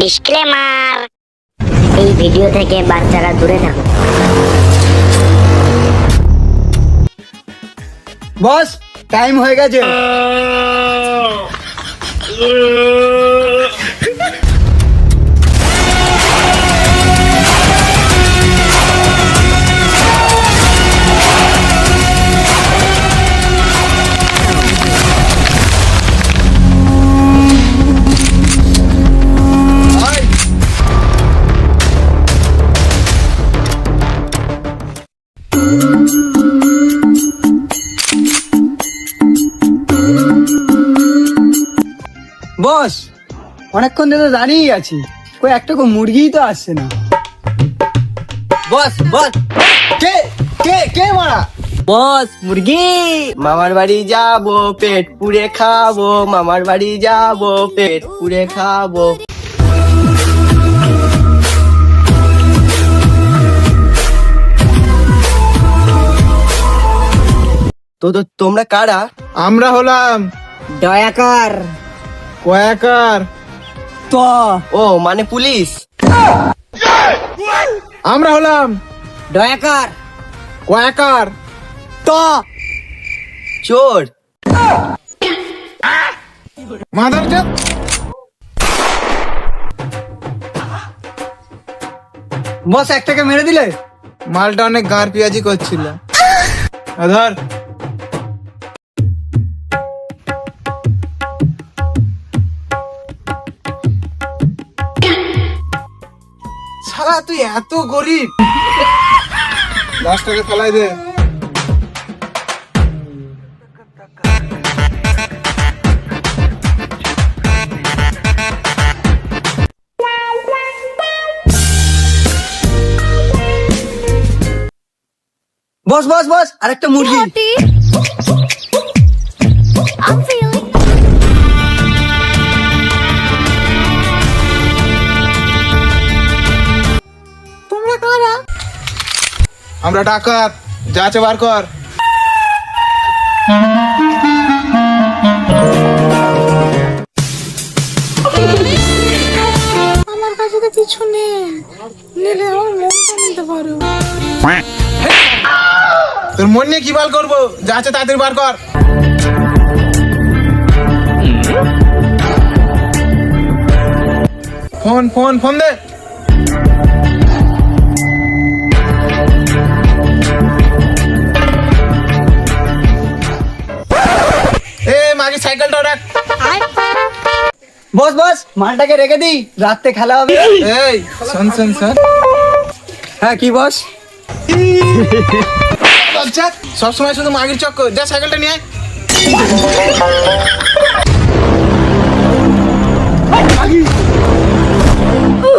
Disclaimer. এই video থেকে বাচ্চারা দূরে থাকুন বস টাইম হয়ে গেছে। বস। অনেকক্ষণ ধরে তো দাঁড়িয়েই আছি। কই একটা কো মুরগিই তো আসছে না। বস বস। কে কে কে মারা? বস মুরগি। মামার বাড়ি যাব পেট পুড়ে খাব। মামার বাড়ি যাব পেট পুড়ে খাব। তো তো তোমরা কারা? আমরা হলাম দয়াকর। কয়াকার। তো। ও মানে পুলিশ? আমরা হলাম দয়াকর। কয়াকার। তো। চোর। মাদার বস একটাকে মেরে দিলে? মালটা অনেক গাঁর পিয়াজি করছিল। ধর। শালা তুই এত গরিব। দশ টাকা ফেলাই দে। বস বস বস আরেকটা মুরগি। আমরা ডাকাত যা আছে বার কর। আমার কাছে তো কিছু নেই। নিলে আমার মনটা নিতে পারো। তোর মন নিয়ে কি বাল করব? যা আছে তাড়াতাড়ি বার কর। ফোন ফোন ফোন দে। সাইকেলটা রাখ বস বস মালটাকে রেখে দিই রাত্রে খেলা হবে এই শোন শোন শোন হ্যাঁ কি বস আচ্ছা সবসময় শুধু মাগির চক্কর যা সাইকেলটা নিয়ে আয়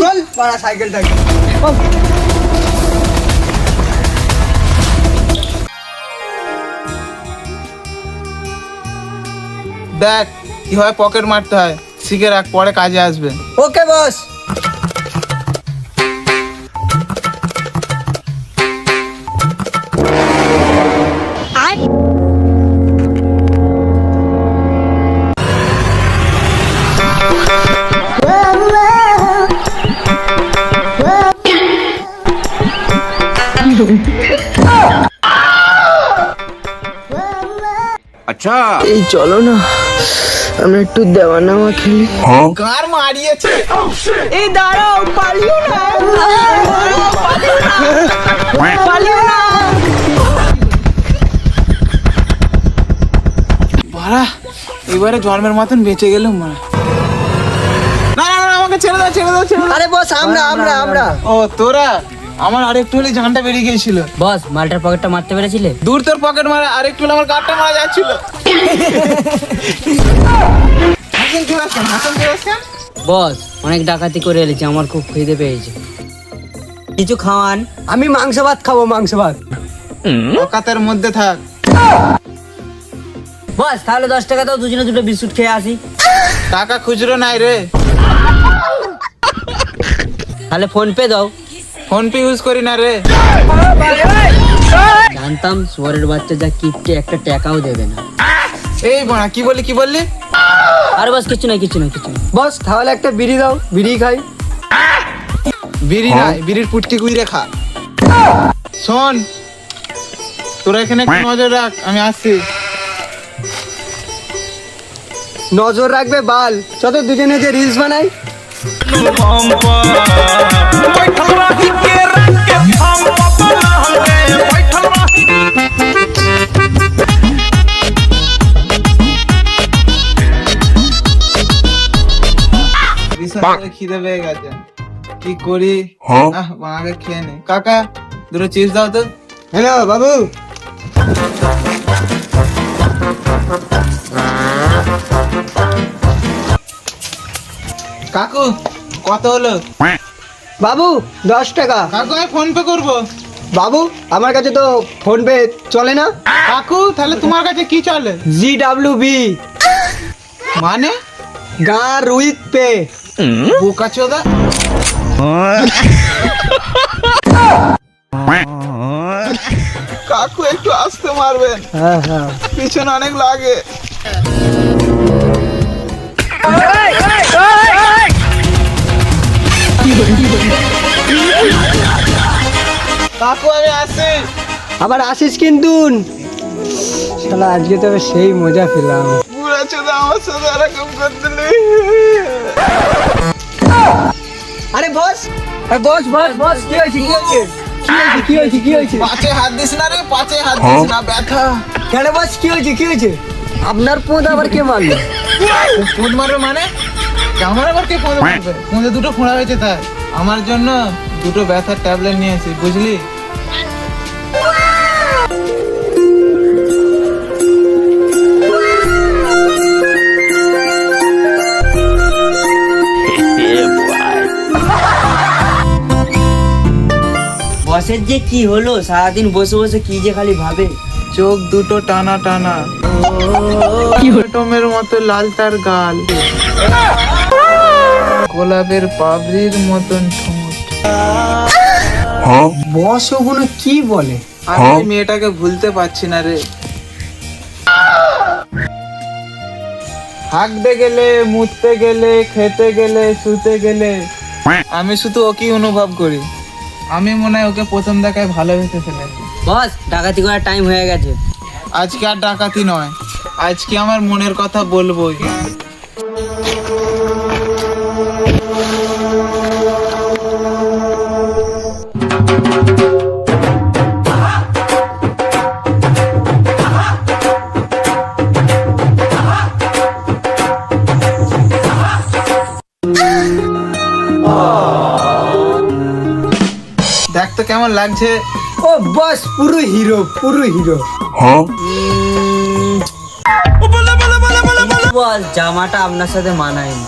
চল পাড়া দেখ কীভাবে পকেট মারতে হয়। শিখে রাখ পরে কাজে আসবে। ওকে বস। এই চলো না আমরা একটু দেওয়া নেওয়া খেলি কার মারিয়েছে। এই দাঁড়াও পালিও না। পালিও না। বাড়া এবারে জন্মের মতন বেঁচে গেলাম মা না না না আমাকে ছেড়ে দাও ছেড়ে দাও ছেড়ে দাও। আরে বস আমরা আমরা আমরা। ও তোরা? আমার আরেকটু হলে জানটা বেরিয়ে গিয়েছিল। বস মালটার পকেটটা মারতে পেরেছিলে? দূর তোর পকেট মারা আরেকটু হলে আমার কাঠটা মারা যাচ্ছিল। বস অনেক ডাকাতি করে এলেছি আমার খুব খিদে পেয়েছে। কিছু খাওয়ান? আমি মাংস ভাত খাব মাংস ভাত। অকাতের মধ্যে থাক। বস তাহলে দশ টাকা দাও দুজনে দুটো বিস্কুট খেয়ে আসি। টাকা খুচরো নাই রে। তাহলে ফোন পে দাও। ফোন পে ইউজ করি না রে। জানতাম সোয়ারের বাচ্চা যা কিপটে একটা টাকাও দেবে না। এই বাড়া কি বললি কি বললি? আরে বস কিছু নাই কিছু নাই কিছু নাই। বস তাহলে একটা বিড়ি দাও বিড়ি খাই। বিড়ি নাই বিড়ির পুটকি কুইরে খা। শোন তোরা এখানে একটু নজর রাখ আমি আসছি। নজর রাখবে বাল। যত দুজনে যে রিলস বানাই। খিদে পেয়ে গেছে কি করি আহ বাঙাকে খেয়ে নে কাকা দুটো চিপস দাও তো হ্যালো বাবু কাকু কত হলো? বাবু দশ টাকা। কাকু আমি ফোন পে করব। বাবু আমার কাছে তো ফোন পে চলে না। কাকু তাহলে তোমার কাছে কি চলে? জি ডাব্লিউ বি মানে? গাঁ উইথ পে বোকা চোদা কাকু একটু আসতে মারবেন। হ্যাঁ হ্যাঁ। পিছনে অনেক লাগে। কাকু আমি আসি। আবার আসিস কিন্তু। শালা আজকে তবে সেই মজা পেলাম। পুরা চোদা আমার সাথে এরকম করতে আরে বস আরে বস বস বস কি হয়েছে কি হয়েছে? কি হয়েছে কি হয়েছে পাঁচে হাত দিস না রে পাঁচে হাত দিস না ব্যথা। কেন বস কি হয়েছে কি হয়েছে? আপনার পোঁত আবার কে মারলো? ফোন মারবে মানে? আমার আবার কে ফোন মারবে ফোনে দুটো ফোড়া হয়েছে তাই আমার জন্য দুটো ব্যথার ট্যাবলেট নিয়েছি বুঝলি? বসের যে কি হলো? সারাদিন বসে বসে কি যে খালি ভাবে? চোখ দুটো টানা টানা। টমের মতো লাল তার গাল। গোলাপের পাবড়ির মতন ঠোঁট। বস ওগুলো কি বলে? আমি মেয়েটাকে ভুলতে পারছি না রে। হাঁকতে গেলে মুততে গেলে খেতে গেলে শুতে গেলে আমি শুধু ওকেই অনুভব করি। আমি মনে হয় ওকে প্রথম দেখায় ভালোবেসে ফেলেছি। বস ডাকাতি করার টাইম হয়ে গেছে। আজকে আর ডাকাতি নয়। আজকে আমার মনের কথা বলবোই। কেমন লাগছে ও বস পুরো হিরো পুরো হিরো বস জামাটা আপনার সাথে মানায় না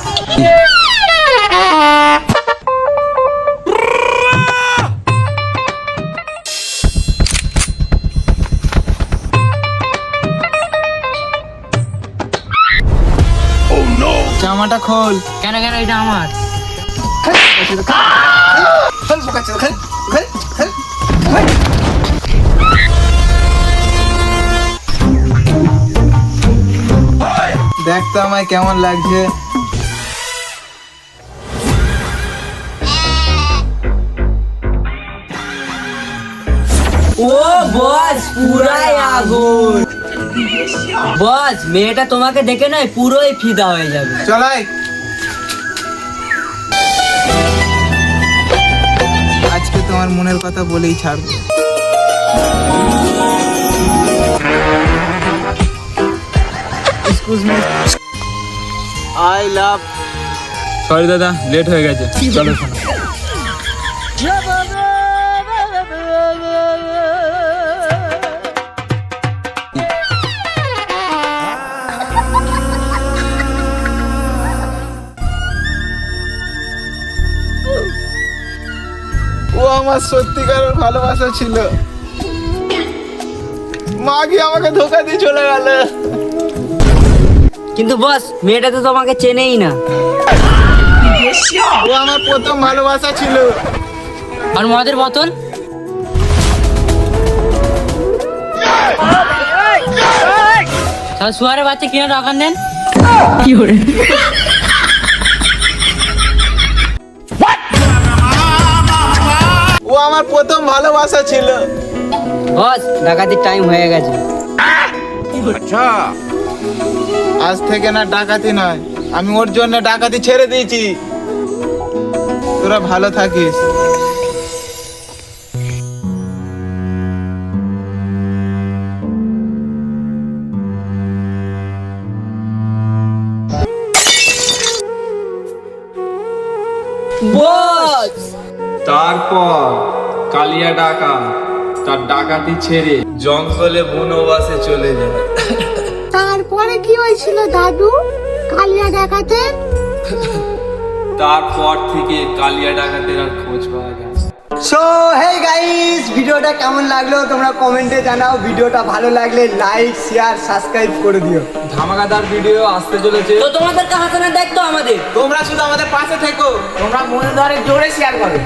জামাটা খোল কেন কেন এটা আমার দেখ তো আমায় কেমন লাগছে। ও বস পুরাই আগুন। বস মেয়েটা তোমাকে দেখে নয় পুরোই ফিদা হয়ে যাবে। চলাই আজকে তোমার মনের কথা বলেই ছাড়বো। Excuse me I love sorry দাদা লেট হয়ে গেছে। চলো। ও আমার সত্যিকারের ভালোবাসা ছিল। মা কি আমাকে ধোকা দিয়ে চলে গেল। কিন্তু বস মেয়েটা তো তোমাকে চেনেই না। ও আমার প্রথম ভালোবাসা ছিল। আর মদের তাহলে শুয়ারের বাচ্চা কিনা দোকান দেন কি করে ও আমার প্রথম ভালোবাসা ছিল। বস ডাকাতির টাইম হয়ে গেছে। আজ থেকে না ডাকাতি নয়। আমি ওর জন্য ডাকাতি ছেড়ে দিয়েছি। তোরা ভালো থাকিস। তারপর কালিয়া ডাকা তার ডাকাতি ছেড়ে জঙ্গলে বনবাসে চলে যায়। তারপরে কি হয়েছিল দাদু? কালিয়া দেখাতে তারপর থেকে কালিয়া ডাকাতের আর খোঁজ পাওয়া যায় না। সো হে গাইস ভিডিওটা কেমন লাগল তোমরা কমেন্টে জানাও। ভিডিওটা ভালো লাগলে লাইক শেয়ার সাবস্ক্রাইব করে দিও। ধামাকাদার ভিডিও আসতে চলেছে। তো তোমাদেরকে হাসানোর দায়িত্ব আমাদের। তোমরা শুধু আমাদের পাশে থেকো। তোমরা মনে ধরে জোরে শেয়ার করো।